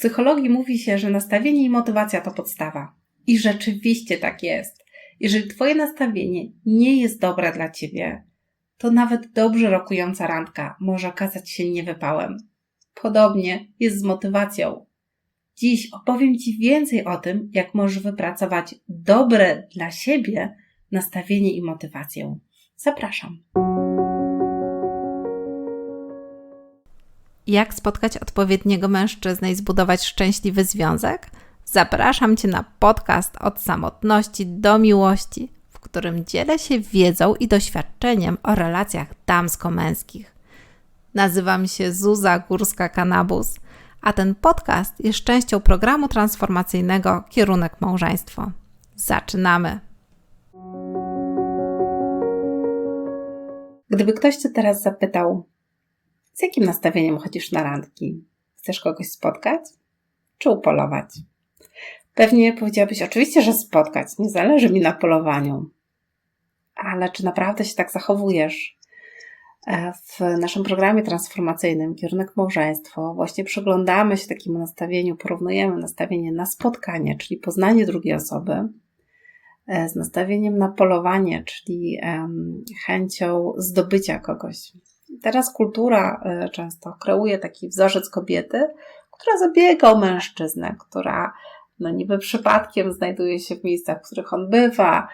psychologii mówi się, że nastawienie i motywacja to podstawa. I rzeczywiście tak jest. Jeżeli Twoje nastawienie nie jest dobre dla Ciebie, to nawet dobrze rokująca randka może okazać się niewypałem. Podobnie jest z motywacją. Dziś opowiem Ci więcej o tym, jak możesz wypracować dobre dla siebie nastawienie i motywację. Zapraszam. Jak spotkać odpowiedniego mężczyznę i zbudować szczęśliwy związek? Zapraszam Cię na podcast od samotności do miłości, w którym dzielę się wiedzą i doświadczeniem o relacjach damsko-męskich. Nazywam się Zuza Górska-Kanabus, a ten podcast jest częścią programu transformacyjnego Kierunek Małżeństwo. Zaczynamy! Gdyby ktoś Cię teraz zapytał, z jakim nastawieniem chodzisz na randki? Chcesz kogoś spotkać? Czy upolować? Pewnie powiedziałabyś, oczywiście, że spotkać, nie zależy mi na polowaniu. Ale czy naprawdę się tak zachowujesz? E, w naszym programie transformacyjnym Kierunek Małżeństwo właśnie przyglądamy się takiemu nastawieniu, porównujemy nastawienie na spotkanie, czyli poznanie drugiej osoby, e, z nastawieniem na polowanie, czyli chęcią zdobycia kogoś. Teraz kultura e, często kreuje taki wzorzec kobiety, która zabiega o mężczyznę, która no niby przypadkiem znajduje się w miejscach, w których on bywa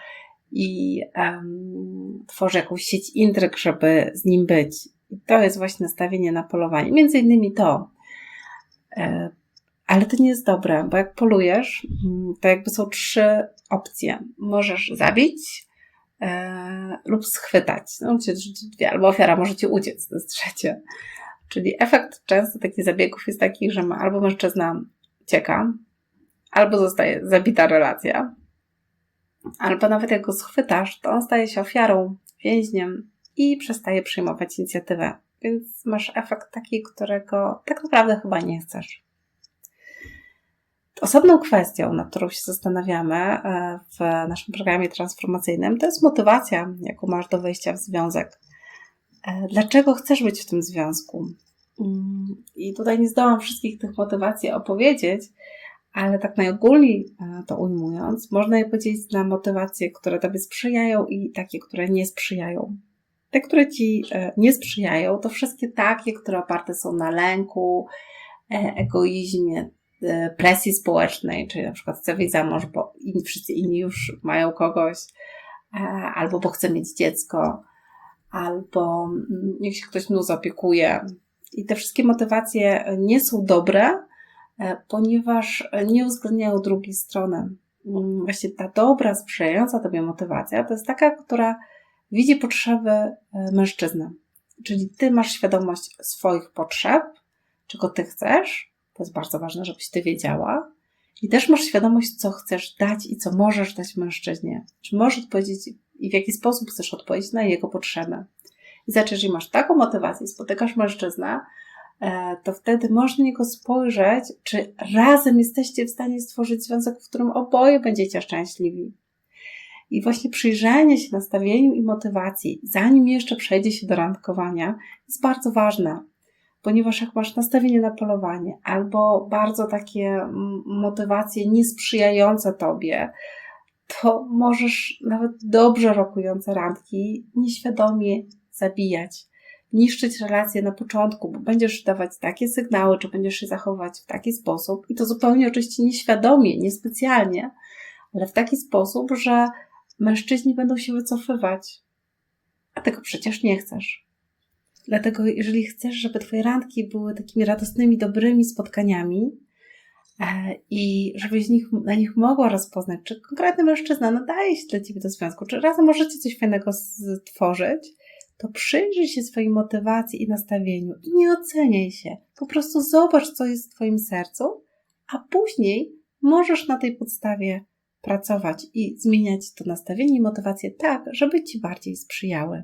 i um, tworzy jakąś sieć intryg, żeby z nim być. I to jest właśnie nastawienie na polowanie. Między innymi to. E, ale to nie jest dobre, bo jak polujesz, mm, to jakby są trzy opcje. Możesz zabić e, lub schwytać. No, dwie, albo ofiara może ci uciec, to jest trzecie. Czyli efekt często takich zabiegów jest taki, że ma albo mężczyzna ucieka, albo zostaje zabita relacja, albo nawet jak go schwytasz, to on staje się ofiarą, więźniem i przestaje przyjmować inicjatywę. Więc masz efekt taki, którego tak naprawdę chyba nie chcesz. Osobną kwestią, nad którą się zastanawiamy e, w naszym programie transformacyjnym, to jest motywacja, jaką masz do wejścia w związek. E, dlaczego chcesz być w tym związku? Mm, I tutaj nie zdołam wszystkich tych motywacji opowiedzieć, ale tak najogólniej e, to ujmując, można je podzielić na motywacje, które Tobie sprzyjają i takie, które nie sprzyjają. Te, które Ci nie sprzyjają, to wszystkie takie, które oparte są na lęku, egoizmie, presji społecznej, czyli na przykład chcę wyjść za mąż, bo inni, wszyscy inni już mają kogoś, albo bo chcę mieć dziecko, albo mm, niech się ktoś mną zaopiekuje. I te wszystkie motywacje nie są dobre, E, ponieważ nie uwzględniają drugiej strony. Mm, właśnie ta dobra, sprzyjająca Tobie motywacja to jest taka, która widzi potrzeby e, mężczyzny. Czyli Ty masz świadomość swoich potrzeb, czego Ty chcesz. To jest bardzo ważne, żebyś Ty wiedziała. I też masz świadomość, co chcesz dać i co możesz dać mężczyźnie. Czy możesz odpowiedzieć i w jaki sposób chcesz odpowiedzieć na jego potrzeby. I znaczy, jeżeli masz taką motywację, spotykasz mężczyznę, E, to wtedy można niego spojrzeć, czy razem jesteście w stanie stworzyć związek, w którym oboje będziecie szczęśliwi. I właśnie przyjrzenie się nastawieniu i motywacji, zanim jeszcze przejdzie się do randkowania, jest bardzo ważne. Ponieważ jak masz nastawienie na polowanie albo bardzo takie motywacje niesprzyjające tobie, to możesz nawet dobrze rokujące randki nieświadomie zabijać niszczyć relacje na początku, bo będziesz dawać takie sygnały, czy będziesz się zachować w taki sposób, i to zupełnie oczywiście nieświadomie, niespecjalnie, ale w taki sposób, że mężczyźni będą się wycofywać. A tego przecież nie chcesz. Dlatego, jeżeli chcesz, żeby Twoje randki były takimi radosnymi, dobrymi spotkaniami e, i żebyś nich, na nich mogła rozpoznać, czy konkretny mężczyzna nadaje się dla Ciebie do związku, czy razem możecie coś fajnego stworzyć, to przyjrzyj się swojej motywacji i nastawieniu i nie oceniaj się. Po prostu zobacz, co jest w Twoim sercu, a później możesz na tej podstawie pracować i zmieniać to nastawienie i motywację tak, żeby Ci bardziej sprzyjały.